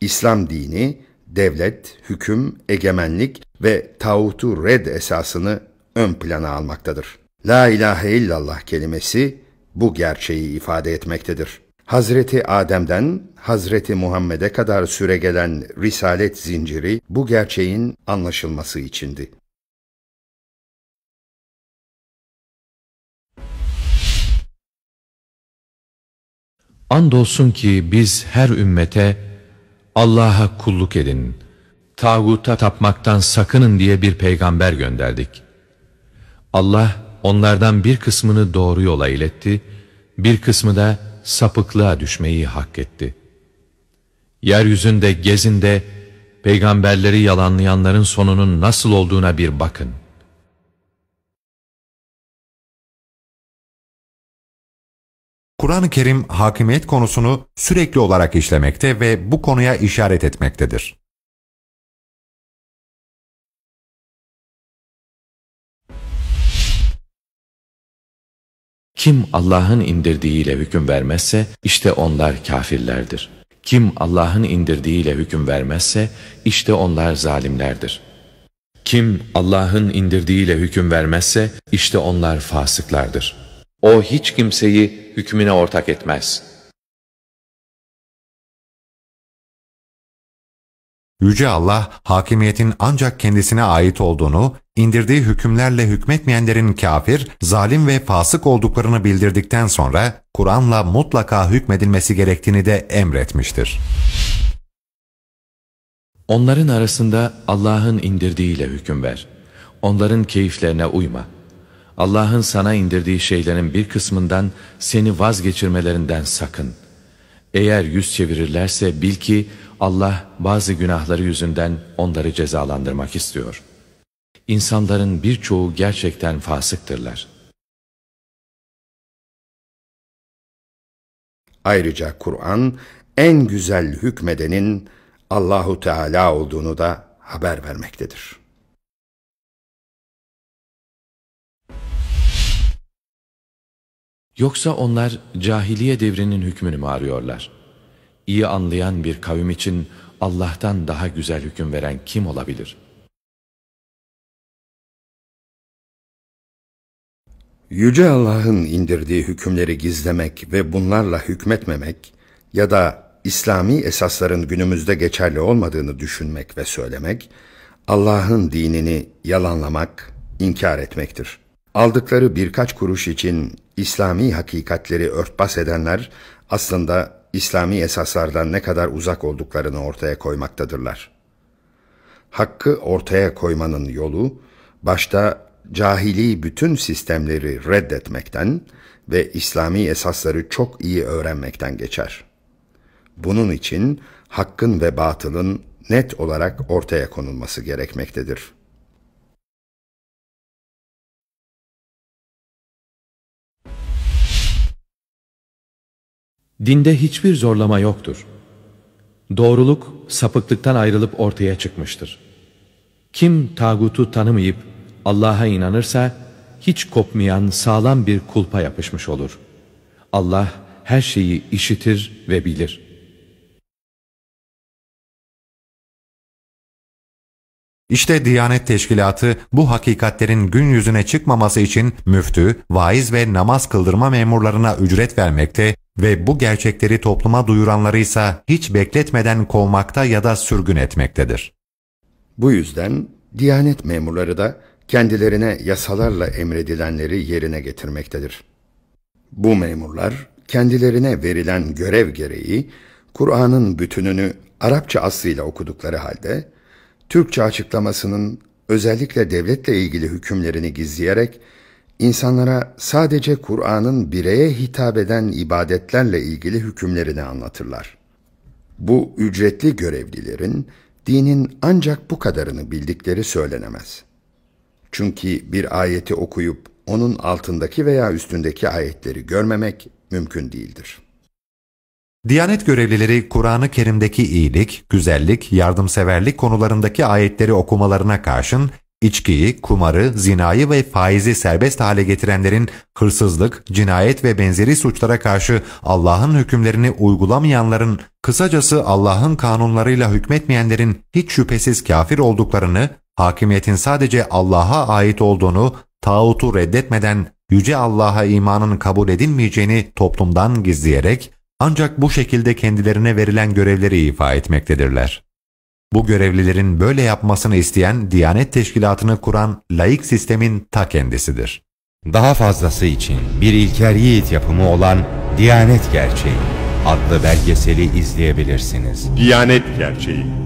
İslam dini, devlet, hüküm, egemenlik ve tağutu red esasını ön plana almaktadır. La ilahe illallah kelimesi bu gerçeği ifade etmektedir. Hazreti Adem'den Hazreti Muhammed'e kadar süregelen risalet zinciri bu gerçeğin anlaşılması içindi. Andolsun ki biz her ümmete Allah'a kulluk edin, tağuta tapmaktan sakının diye bir peygamber gönderdik. Allah onlardan bir kısmını doğru yola iletti, bir kısmı da sapıklığa düşmeyi hak etti. Yeryüzünde gezin de peygamberleri yalanlayanların sonunun nasıl olduğuna bir bakın. Kur'an-ı Kerim hakimiyet konusunu sürekli olarak işlemekte ve bu konuya işaret etmektedir. Kim Allah'ın indirdiğiyle hüküm vermezse işte onlar kafirlerdir. Kim Allah'ın indirdiğiyle hüküm vermezse işte onlar zalimlerdir. Kim Allah'ın indirdiğiyle hüküm vermezse işte onlar fasıklardır. O hiç kimseyi hükmüne ortak etmez. Yüce Allah, hakimiyetin ancak kendisine ait olduğunu, indirdiği hükümlerle hükmetmeyenlerin kafir, zalim ve fasık olduklarını bildirdikten sonra, Kur'an'la mutlaka hükmedilmesi gerektiğini de emretmiştir. Onların arasında Allah'ın indirdiğiyle hüküm ver. Onların keyiflerine uyma. Allah'ın sana indirdiği şeylerin bir kısmından seni vazgeçirmelerinden sakın. Eğer yüz çevirirlerse bil ki Allah bazı günahları yüzünden onları cezalandırmak istiyor. İnsanların birçoğu gerçekten fasıktırlar. Ayrıca Kur'an en güzel hükmedenin Allahu Teala olduğunu da haber vermektedir. Yoksa onlar cahiliye devrinin hükmünü mü arıyorlar? İyi anlayan bir kavim için Allah'tan daha güzel hüküm veren kim olabilir? Yüce Allah'ın indirdiği hükümleri gizlemek ve bunlarla hükmetmemek ya da İslami esasların günümüzde geçerli olmadığını düşünmek ve söylemek, Allah'ın dinini yalanlamak, inkar etmektir. Aldıkları birkaç kuruş için İslami hakikatleri örtbas edenler aslında İslami esaslardan ne kadar uzak olduklarını ortaya koymaktadırlar. Hakkı ortaya koymanın yolu, başta cahili bütün sistemleri reddetmekten ve İslami esasları çok iyi öğrenmekten geçer. Bunun için hakkın ve batılın net olarak ortaya konulması gerekmektedir.'' Dinde hiçbir zorlama yoktur. Doğruluk sapıklıktan ayrılıp ortaya çıkmıştır. Kim tağutu tanımayıp Allah'a inanırsa hiç kopmayan sağlam bir kulpa yapışmış olur. Allah her şeyi işitir ve bilir.'' İşte Diyanet Teşkilatı bu hakikatlerin gün yüzüne çıkmaması için müftü, vaiz ve namaz kıldırma memurlarına ücret vermekte ve bu gerçekleri topluma duyuranları ise hiç bekletmeden kovmakta ya da sürgün etmektedir. Bu yüzden Diyanet memurları da kendilerine yasalarla emredilenleri yerine getirmektedir. Bu memurlar kendilerine verilen görev gereği Kur'an'ın bütününü Arapça aslıyla okudukları halde Türkçe açıklamasının özellikle devletle ilgili hükümlerini gizleyerek insanlara sadece Kur'an'ın bireye hitap eden ibadetlerle ilgili hükümlerini anlatırlar. Bu ücretli görevlilerin dinin ancak bu kadarını bildikleri söylenemez. Çünkü bir ayeti okuyup onun altındaki veya üstündeki ayetleri görmemek mümkün değildir. Diyanet görevlileri Kur'an-ı Kerim'deki iyilik, güzellik, yardımseverlik konularındaki ayetleri okumalarına karşın İçkiyi, kumarı, zinayı ve faizi serbest hale getirenlerin hırsızlık, cinayet ve benzeri suçlara karşı Allah'ın hükümlerini uygulamayanların, kısacası Allah'ın kanunlarıyla hükmetmeyenlerin hiç şüphesiz kafir olduklarını, hakimiyetin sadece Allah'a ait olduğunu, tağutu reddetmeden Yüce Allah'a imanın kabul edilmeyeceğini toplumdan gizleyerek, ancak bu şekilde kendilerine verilen görevleri ifa etmektedirler. Bu görevlilerin böyle yapmasını isteyen Diyanet Teşkilatı'nı kuran laik sistemin ta kendisidir. Daha fazlası için bir İlker Yiğit yapımı olan Diyanet Gerçeği adlı belgeseli izleyebilirsiniz. Diyanet Gerçeği